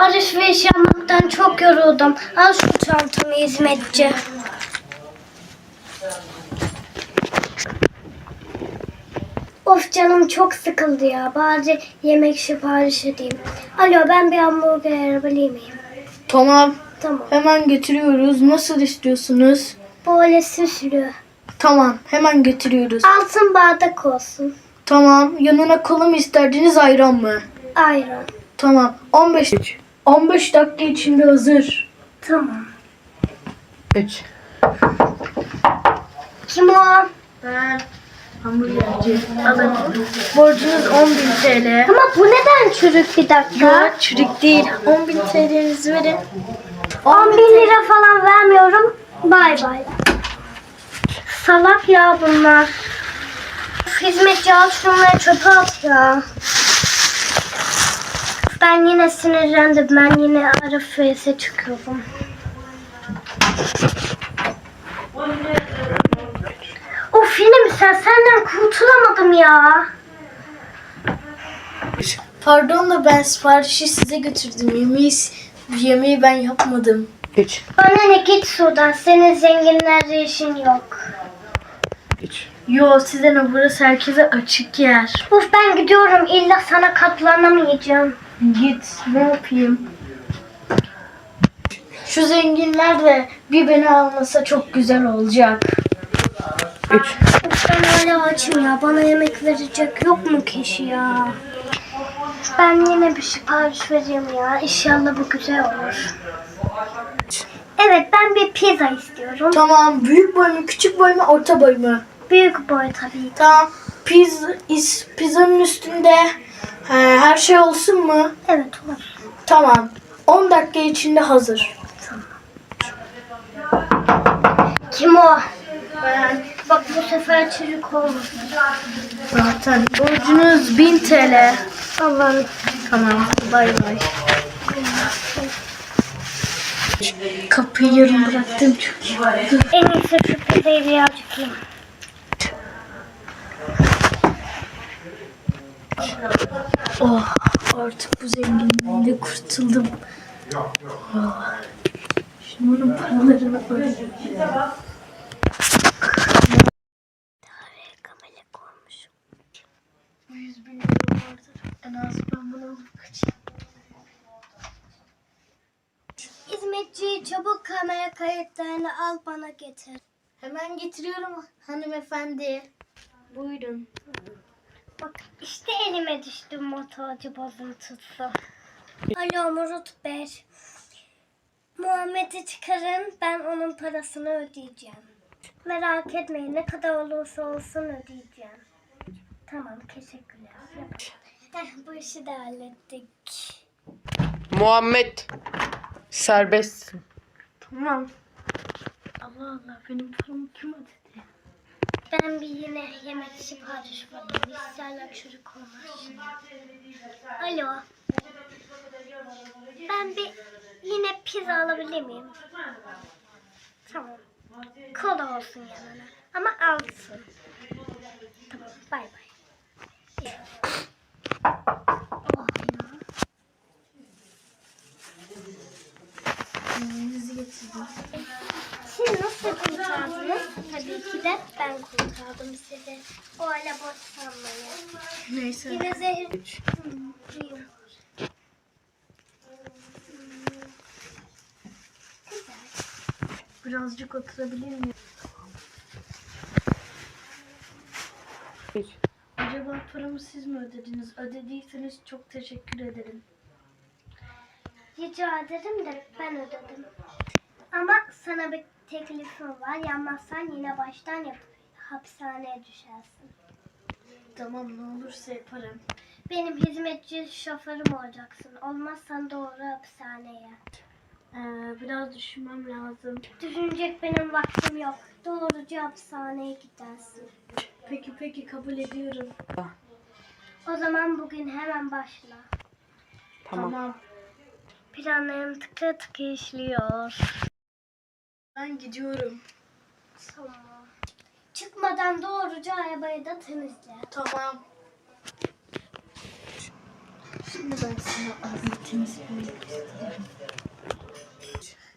alışveriş yapmaktan çok yoruldum. Al şu çantamı hizmetçi. Of canım çok sıkıldı ya. Bari yemek sipariş edeyim. Alo ben bir hamburger miyim? Tamam. Tamam. Hemen getiriyoruz. Nasıl istiyorsunuz? Böyle süslü. Tamam. Hemen getiriyoruz. Altın bardak olsun. Tamam. Yanına kola mı isterdiniz ayran mı? Ayran. Tamam. 15 15 dakika içinde hazır. Tamam. 3 Kim o? Ben hamburgerci. Alın. Borcunuz 10.000 TL. Ama bu neden çürük bir dakika? Yok çürük değil. 10.000 TL'nizi verin. 10 bin lira falan vermiyorum. Bay bay. Salak ya bunlar. Hizmetçi al şunları çöpe at ya. Ben yine sinirlendim. Ben yine Face'e çıkıyorum. Of yine mi sen? Senden kurtulamadım ya. Pardon da ben siparişi size götürdüm. Yemeği, yemeği ben yapmadım. 3 Bana ne git sudan. Senin zenginlerle işin yok. 3 Yo size ne burası herkese açık yer. Uf ben gidiyorum. İlla sana katlanamayacağım. Git ne yapayım? Şu zenginler de bir beni almasa çok güzel olacak. 3 Uf ben hala açım ya. Bana yemek verecek yok mu kişi ya? Ben yine bir sipariş vereyim ya. İnşallah bu güzel olur. Evet ben bir pizza istiyorum. Tamam büyük boy mu küçük boy mu orta boy mu? Büyük boy tabii. Tamam pizza, is, pizzanın üstünde he, her şey olsun mu? Evet olur. Tamam 10 dakika içinde hazır. Kim o? Ben. Bak bu sefer çürük olmasın. Zaten borcunuz 1000 TL. Allah'ım. Tamam bay bay. Kapıyı yarım bıraktım oldu. En iyisi şu pizzayı birazcık yiyeyim. Oh artık bu zenginliğinde kurtuldum. Oh. Şimdi bunun paralarını ödeyeyim. Kamelek olmuşum. 100 bin lira vardır. En az ben bunu alıp kaçayım. Hizmetçi çabuk kamera kayıtlarını al bana getir. Hemen getiriyorum hanımefendi. Buyurun. İşte elime düştü motorcu bozuntusu. Alo Murat Bey. Muhammed'i çıkarın ben onun parasını ödeyeceğim. Merak etmeyin ne kadar olursa olsun ödeyeceğim. Tamam teşekkürler. Heh, bu işi de hallettik. Muhammed serbestsin. Tamam. Allah Allah benim paramı kim ödedi? Ben bir yine yemek sipariş verdim. İsterler çocuk olmaz. Alo. Ben bir yine pizza alabilir miyim? Tamam. Kola olsun yanına. Ama alsın. Tamam. Bay bay. Yemeğinizi getirdim. Tabii ki de ben kurtardım sizi. O hala boş sanmayın. Neyse. Yine zehir... Güzel. Birazcık oturabilir miyim? 3 Acaba paramı siz mi ödediniz? Ödediyseniz çok teşekkür ederim. Rica ederim de ben ödedim. Ama sana bir teklifim var. Yanmazsan yine baştan yap. Hapishaneye düşersin. Tamam ne olursa yaparım. Benim hizmetçi şoförüm olacaksın. Olmazsan doğru hapishaneye. Ee, biraz düşünmem lazım. Düşünecek benim vaktim yok. Doğruca hapishaneye gidersin. Peki peki kabul ediyorum. O zaman bugün hemen başla. Tamam. tamam. Planlarım tıkı tıkı işliyor. Ben gidiyorum. Tamam. Çıkmadan doğruca arabayı da temizle. Tamam. Şimdi ben sana arabayı temizlemeyi istiyorum.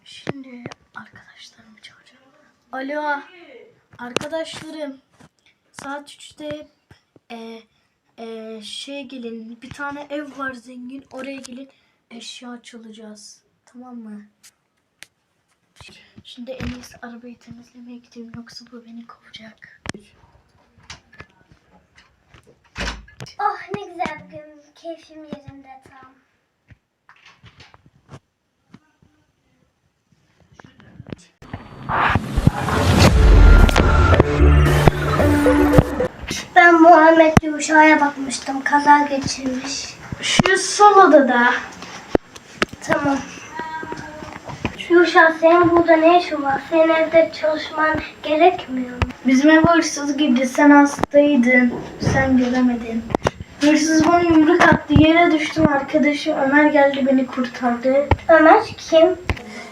Şimdi arkadaşlarımı çağıracağım. Alo arkadaşlarım. Saat 3'te e, e, şey gelin bir tane ev var zengin oraya gelin eşya çalacağız. Tamam mı? Şimdi en iyisi arabayı temizlemeye gideyim yoksa bu beni kovacak. Oh ne güzel bir gün. Keyfim yerinde tam. Ben Muhammed Yuşa'ya bakmıştım. Kaza geçirmiş. Şu sol odada. Tamam. Yuşa senin burada ne işin var? Senin evde çalışman gerekmiyor mu? Bizim eve hırsız girdi. Sen hastaydın. Sen göremedin. Hırsız bana yumruk attı. Yere düştüm. Arkadaşım Ömer geldi beni kurtardı. Ömer kim?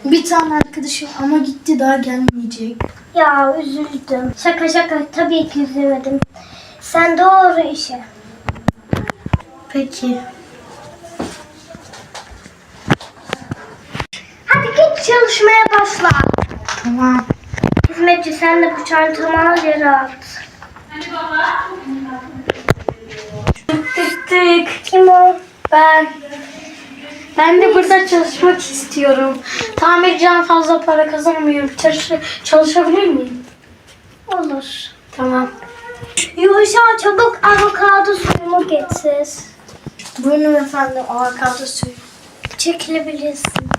Bir tane arkadaşım ama gitti daha gelmeyecek. Ya üzüldüm. Şaka şaka tabii ki üzülmedim. Sen doğru işe. Peki. Hadi git çalışmaya başla. Tamam. Hizmetçi sen de bu çantamı al yere at. Tık tık. Kim o? Ben. Ben de burada çalışmak istiyorum. Tamirciden fazla para kazanmıyorum. Çalış çalışabilir miyim? Olur. Tamam. Yuşa çabuk avokado suyumu getir. Buyurun efendim. Avokado suyu. Çekilebilirsin.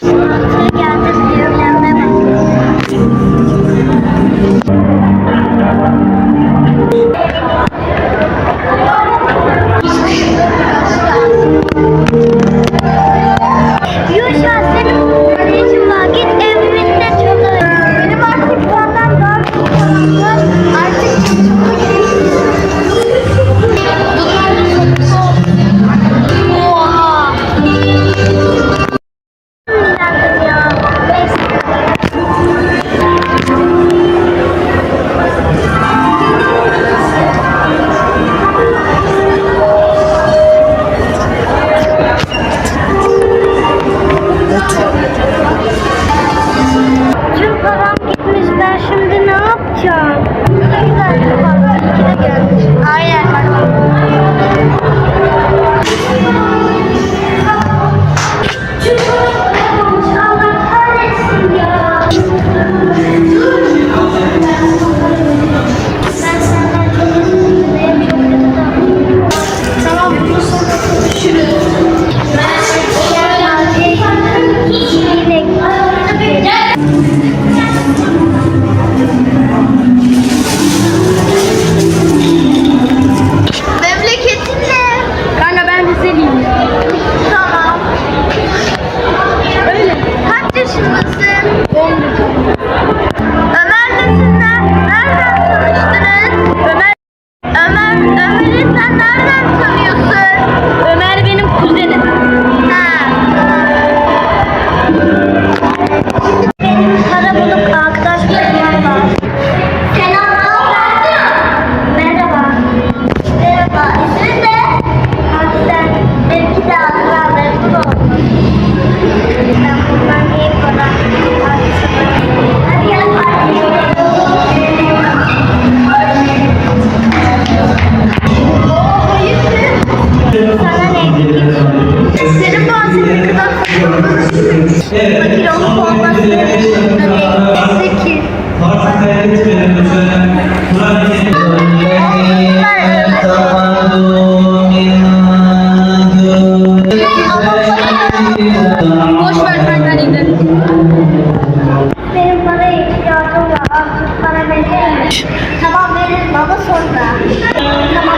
Sonra geldi diyor. out. Boş ver benden. Benim para ihtiyacım var. Artık para veririm. Tamam veririm ama sonra. Tamam.